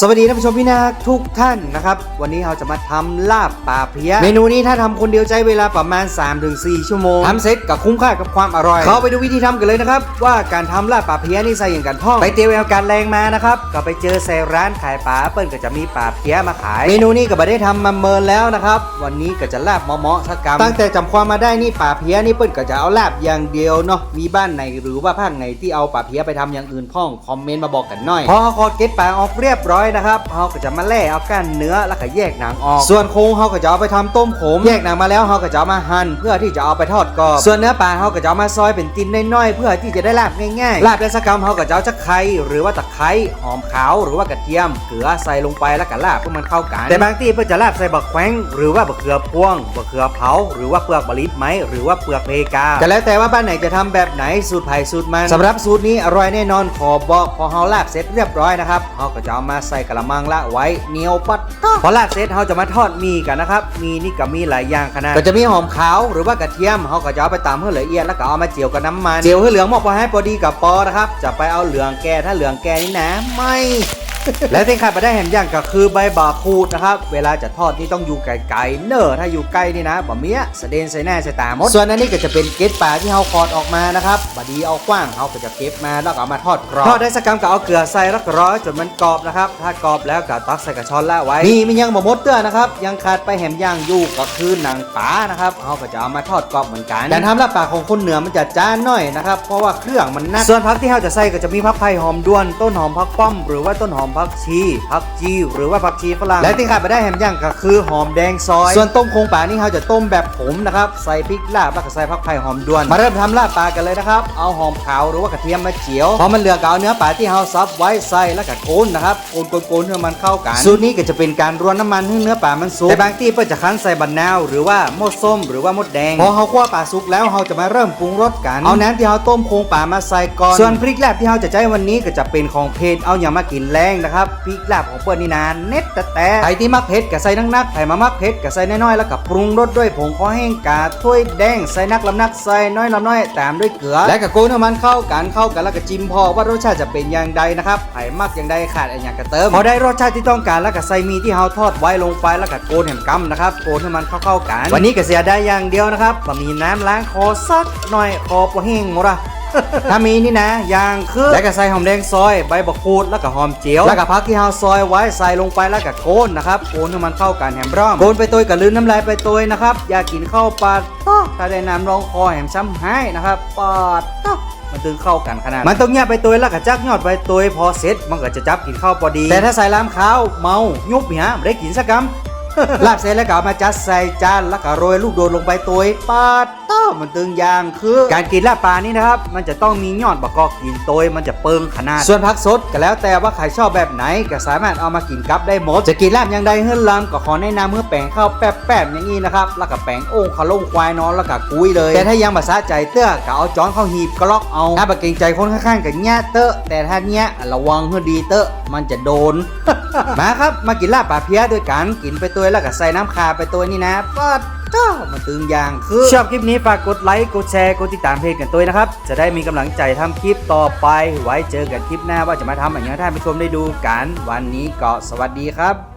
สวัสดีท่านผู้ชมพี่นาทุกท่านนะครับ วันนี้เราจะมาทำลาบป่าเพียเมนูนี้ถ้าทำคนเดียวใช้เวลาประมาณ 3-4 ชั่วโมงทำเสร็จกับคุ้มค่ากับความอร่อย เขาไปดูวิธีทำกันเลยนะครับ ว่าการทำลาบป่าเพียนี่ใส่อย่างกันท่อง ไปเตรียมเอาการแรงมานะครับ ก็ไปเจอใส่ร้านขายป่าเปิ้ลก็จะมีป่าเพียมาขาย เมนูนี้ก็ไม่ได้ทำมาเมินแล้วนะครับ วันนี้ก็จะลาบเหมาะๆสักกำตั้งแต่จำความมาได้นี่ป่าเพียนี่เปิ้ลก็จะเอาลาบอย่างเดียวเนาะมีบ้านไหนหรือว่าภาคไหนที่เอาป่าเพียไปทำอย่างอื่นพ่องคอมเมนต์มาบอกกันหน่อยพอคอเก็ตป่าออกเรียบร้อยนะครับเราก็จะมาแล่เอาก้านเนื้อแล้วก็แยกหนังออก ส่วนโครงเราก็จะเอาไปทำต้มขม แยกหนังมาแล้วเราก็จะเอามาหั่นเพื่อที่จะเอาไปทอดกรอบส่วนเนื้อปลาเราก็จะเอามาซอยเป็นตินน้อยๆเพื่อที่จะได้ลาบง่ายๆลาบในสกรรมเราก็จะเอาจะไคร้หรือว่าตะไคร้หอมขาวหรือว่ากระเทียมเกลือใส่ลงไปแล้วก็ลาบเพื่อมันเข้ากันแต่บางที่เพื่อจะลาบใส่บักแขวงหรือว่าบักเขือพวงบักเขือเผา หรือว่าเปลือกบลิตไหมหรือว่าเปลือกเพกาก็แล้วแต่ว่าบ้านไหนจะทำแบบไหนสูตรไผ่สูตรมันสำหรับสูตรนี้อร่อยแน่นอนขอบอกพอเราลาบเสร็จเรียบร้อยนะครับเราก็จะเอามาใส่กระมังละไว้เหนียวปัดพอลาดเสร็จเราจะมาทอดมีกันนะครับ มีนี่ก็มีหลายอย่างขนาดก็จะมีหอมขาวหรือว่ากระเทียมเราก็จะเอาไปตำให้ละเอียดแล้วก็เอามาเจียวกับน้ำมันเจียวให้เหลืองหมอกพอให้พอดีกับปอนะครับ จะไปเอาเหลืองแก่ถ้าเหลืองแก่นี่นะไม่ และที่ขาดไปได้แหมอย่างก็คือใบบาคูดนะครับ เวลาจะทอดนี่ต้องอยู่ไกลๆเนอะถ้าอยู่ใกล้นี่นะบะเมียสะเดนใส่หน้าใส่ตามด ส่วนอันนี้ก็จะเป็นเกล็ดปลาที่เราคอดออกมานะครับบดีเอากว้างเราก็จะเก็บมาแล้วก็เอามาทอดกรอบทอดได้สักกำก็เอาเกลือใส่แล้วก็ร้อยจนมันกรอบนะครับ ถ้ากรอบแล้วก็ตักใส่กระชอนละไว้นี่มันยังบ่หมดเตื้อนะครับยังขาดไปแหมย่างอยู่ก็คือหนังปลานะครับเราก็จะเอามาทอดกรอบเหมือนกันการทำลาบปลาของคนเหนือมันจะจ้านหน่อยนะครับเพราะว่าเครื่องมันนักส่วนผักที่เราจะใส่ก็จะมีผักไผ่หอมด้วนต้นหอมผักป้อมหรือว่าต้นหอมผักชีผักจีหรือว่าผักชีฝรั่งและที่ขาดไปได้แหมย่างก็คือหอมแดงซอย ส่วนต้มโครงปลานี่เราจะต้มแบบผงนะครับใส่พริกลาบแล้วก็ใส่ผักไผ่หอมด้วน มาเริ่มทำลาบปลากันเลยนะครับเอาหอมขาวหรือว่ากระเทียมมาเจียวพอมันเหลืองก็เอาเนื้อปลาที่เราซับไว้ใส่แล้วก็โกนนะครับโกนโกนโกนให้มันเข้ากันสูตรนี้ก็จะเป็นการรวนน้ำมันให้เนื้อปลามันสุกแต่บางที่เพื่อจะคั้นใส่บันนาวหรือว่ามดส้ม หรือว่ามดแดงพอเราคั่วปลาสุกแล้วเราจะมาเริ่มปรุงรสกันเอาน้ำที่เราต้มโครงปลามาใส่ก่อนส่วนพริกลาบที่เราจะใช้วันนี้ก็จะเป็นของเพจเอาอย่างมากินแรงนะครับพริกลาบของเปิ้ลนี่นานเน็ตแต่แต่ใครที่มักเผ็ดก็ใส่นักๆใครมามักเผ็ดก็ใส่น้อยๆแล้วก็ปรุงรสด้วยผงข้อแห้งกาถ้วยแดงใส่นักลำนักใส่น้อยลำน้อยตามด้วยเกลือ และก็โกนให้มันเข้ากันเข้ากันแล้วก็จิ้มพอว่ารสชาติจะเป็นอย่างใดนะครับไผ่มักอย่างใดขาดอะไรอย่างก็เติมพอได้รสชาติที่ต้องการแล้วก็ใส่มีที่เราทอดไว้ลงไปแล้วก็โกนแหมกำนะครับโกนให้มันเข้าๆกัน วันนี้ก็เสียได้อย่างเดียวนะครับบะมีน้ำล้างคอสักหน่อยคอปวแห้งหมดอะ ถ้ามีนี่นะยางคือแล้วก็ใส่หอมแดงซอย ใบบักคูดแล้วก็หอมเจียว แล้วก็พักที่เฮาซอยไว้ใส่ลงไปแล้วก็โกนนะครับโกนให้มันเข้ากันแหมร่อมโกนไปตัวกับลืนน้ำลายไปตัวนะครับอย่ากินข้าวปลาต้อถ้าได้น้ำรองคอแหมช้ำหายนะครับปอดต้อมันตึงเข้ากันขนาด มันต้องเงียบไปตัวแล้วก็จักยอดไปตัวพอเสร็จมันก็จะจับกินข้าวพอดี แต่ถ้าใส่ล้ามข้าวเมายุบเหียไม่ได้กินสักคำลาบเสร็จแล้วก็เอามาจัดใส่จานแล้วก็โรยลูกโดดลงไปตัวปาด ต้อมันตึงยางคือ การกินลาบปลานี่นะครับ มันจะต้องมียอดบะกอกกินตัวมันจะเปิงขนาด ส่วนผักสดก็แล้วแต่ว่าใครชอบแบบไหนก็สามารถเอามากินกับได้หมด จะกินลาบอย่างใดเฮือนลำก็ขอแนะนำเมื่อแปงข้าวแป๊บๆอย่างนี้นะครับแล้วก็แปงโอ่งขะลงควายนอนแล้วก็กุ้ยเลย แต่ถ้ายังภาษาใจเตื้อก็เอาจ้อนเข้าหีบก็ล็อกเอาถ้าบะเกรงใจคนข้างๆก็แง่เตอะแต่ถ้าแง่ระวังให้ดีเตอะมันจะโดนมาครับมากินลาบปลาเพี้ยด้วยกันกินไปตัวแล้วก็ใส่น้ำคาไปตัวนี้นะปัดเจ้ามันตึงยางคือชอบคลิปนี้ฝากกดไลค์กดแชร์กดติดตามเพจกันตัวนะครับ จะได้มีกำลังใจทำคลิปต่อไป ไว้เจอกันคลิปหน้าว่าจะมาทำอย่างไรท่านผู้ชมได้ดูกัน วันนี้ก็สวัสดีครับ